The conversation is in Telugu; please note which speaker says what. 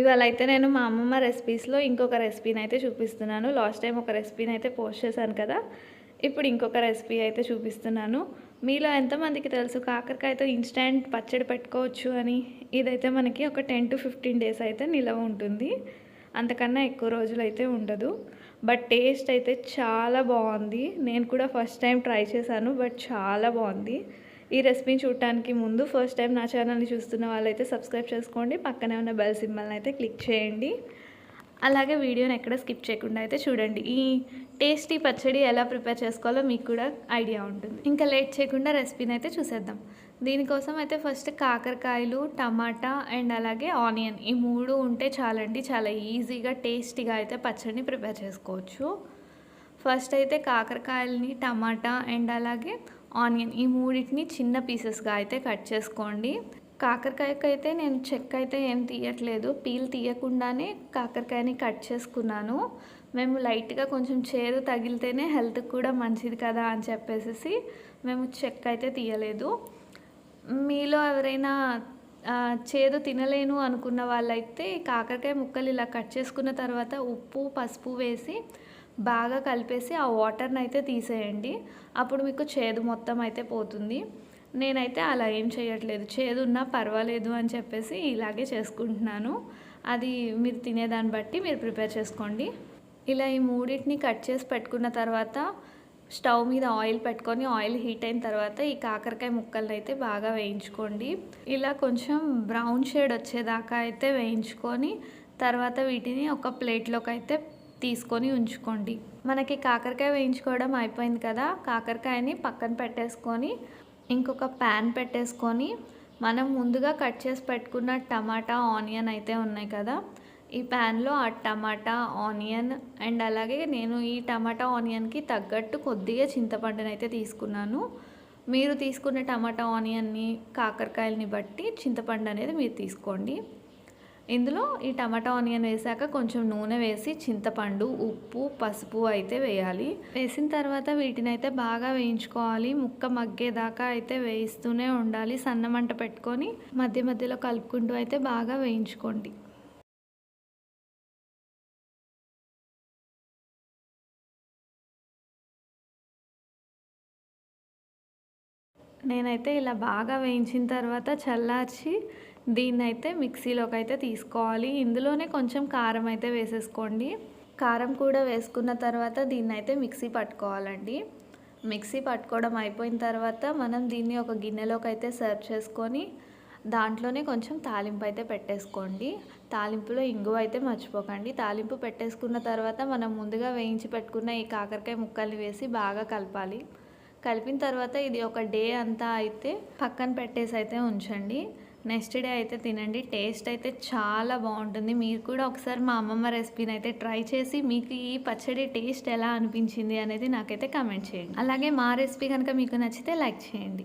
Speaker 1: ఇవాళ అయితే నేను మా అమ్మమ్మ రెసిపీస్లో ఇంకొక రెసిపీని అయితే చూపిస్తున్నాను. లాస్ట్ టైం ఒక రెసిపీని అయితే పోస్ట్ చేశాను కదా. ఇప్పుడు ఇంకొక రెసిపీ అయితే చూపిస్తున్నాను. మీలో ఎంతమందికి తెలుసు? కాకరకాయతో ఇన్స్టెంట్ పచ్చడి పెట్టుకోవచ్చు అని. ఇదైతే మనకి ఒక టెన్ టు ఫిఫ్టీన్ డేస్ అయితే నిలవ ఉంటుంది. అంతకన్నా ఎక్కువ రోజులు అయితే ఉండదు. బట్ టేస్ట్ అయితే చాలా బాగుంది. నేను కూడా ఫస్ట్ టైం ట్రై చేశాను బట్ చాలా బాగుంది. ఈ రెసిపీని చూడటానికి ముందు ఫస్ట్ టైం నా ఛానల్ని చూస్తున్న వాళ్ళైతే సబ్స్క్రైబ్ చేసుకోండి. పక్కనే ఉన్న బెల్ సింబల్ని అయితే క్లిక్ చేయండి. అలాగే వీడియోని ఎక్కడ స్కిప్ చేయకుండా అయితే చూడండి. ఈ టేస్టీ పచ్చడి ఎలా ప్రిపేర్ చేసుకోవాలో మీకు కూడా ఐడియా ఉంటుంది. ఇంకా లేట్ చేయకుండా రెసిపీని అయితే చూసేద్దాం. దీనికోసం అయితే ఫస్ట్ కాకరకాయలు టమాటా అండ్ అలాగే ఆనియన్ ఈ మూడు ఉంటే చాలండి. చాలా ఈజీగా టేస్టీగా అయితే పచ్చడిని ప్రిపేర్ చేసుకోవచ్చు. ఫస్ట్ అయితే కాకరకాయలని టమాటా అండ్ అలాగే ఆనియన్ ఈ మూడింటిని చిన్న పీసెస్గా అయితే కట్ చేసుకోండి. కాకరకాయకి అయితే నేను చెక్క అయితే ఏం తీయట్లేదు. పీల్ తీయకుండానే కాకరకాయని కట్ చేసుకున్నాను. మేము లైట్గా కొంచెం చేదు తగిలితేనే హెల్త్కి కూడా మంచిది కదా అని చెప్పేసి మేము చెక్క అయితే తీయలేదు. మీలో ఎవరైనా చేదు తినలేను అనుకున్న వాళ్ళైతే కాకరకాయ ముక్కలు ఇలా కట్ చేసుకున్న తర్వాత ఉప్పు పసుపు వేసి బాగా కలిపేసి ఆ వాటర్ని అయితే తీసేయండి. అప్పుడు మీకు చేదు మొత్తం అయితే పోతుంది. నేనైతే అలా ఏం చేయట్లేదు. చేదు ఉన్నా పర్వాలేదు అని చెప్పేసి ఇలాగే చేసుకుంటున్నాను. అది మీరు తినేదాన్ని బట్టి మీరు ప్రిపేర్ చేసుకోండి. ఇలా ఈ మూడింటిని కట్ చేసి పెట్టుకున్న తర్వాత స్టవ్ మీద ఆయిల్ పెట్టుకొని ఆయిల్ హీట్ అయిన తర్వాత ఈ కాకరకాయ ముక్కలను అయితే బాగా వేయించుకోండి. ఇలా కొంచెం బ్రౌన్ షేడ్ వచ్చేదాకా అయితే వేయించుకొని తర్వాత వీటిని ఒక ప్లేట్లోకి అయితే తీసుకొని ఉంచుకోండి. మనకి కాకరకాయ వేయించుకోవడం అయిపోయింది కదా కాకరకాయని పక్కన పెట్టేసుకొని ఇంకొక ప్యాన్ పెట్టేసుకొని మనం ముందుగా కట్ చేసి పెట్టుకున్న టమాటా ఆనియన్ అయితే ఉన్నాయి కదా ఈ ప్యాన్లో ఆ టమాటా ఆనియన్ అండ్ అలాగే నేను ఈ టమాటా ఆనియన్కి తగ్గట్టు కొద్దిగా చింతపండుని అయితే తీసుకున్నాను. మీరు తీసుకున్న టమాటా ఆనియన్ని కాకరకాయలని బట్టి చింతపండు అనేది మీరు తీసుకోండి. ఇందులో ఈ టమాటా ఆనియన్ వేసాక కొంచెం నూనె వేసి చింతపండు ఉప్పు పసుపు అయితే వేయాలి. వేసిన తర్వాత వీటిని అయితే బాగా వేయించుకోవాలి. ముక్క మగ్గేదాకా అయితే వేయిస్తూనే ఉండాలి. సన్నమంట పెట్టుకొని మధ్య మధ్యలో కలుపుకుంటూ అయితే బాగా వేయించుకోండి. నేనైతే ఇలా బాగా వేయించిన తర్వాత చల్లార్చి దీన్ని అయితే మిక్సీలోకి అయితే తీసుకోవాలి. ఇందులోనే కొంచెం కారం అయితే వేసేసుకోండి. కారం కూడా వేసుకున్న తర్వాత దీన్ని అయితే మిక్సీ పట్టుకోవాలండి. మిక్సీ పట్టుకోవడం అయిపోయిన తర్వాత మనం దీన్ని ఒక గిన్నెలోకి అయితే సర్వ్ చేసుకొని దాంట్లోనే కొంచెం తాలింపు అయితే పెట్టేసుకోండి. తాలింపులో ఇంగువ అయితే మర్చిపోకండి. తాలింపు పెట్టేసుకున్న తర్వాత మనం ముందుగా వేయించి పెట్టుకున్న ఈ కాకరకాయ ముక్కల్ని వేసి బాగా కలపాలి. కలిపిన తర్వాత ఇది ఒక డే అంతా అయితే పక్కన పెట్టేసి అయితే ఉంచండి. నెక్స్ట్ డే అయితే తినండి. టేస్ట్ అయితే చాలా బాగుంటుంది. మీరు కూడా ఒకసారి మా అమ్మమ్మ రెసిపీని అయితే ట్రై చేసి మీకు ఈ పచ్చడి టేస్ట్ ఎలా అనిపించింది అనేది నాకైతే కమెంట్ చేయండి. అలాగే మా రెసిపీ కనుక మీకు నచ్చితే లైక్ చేయండి.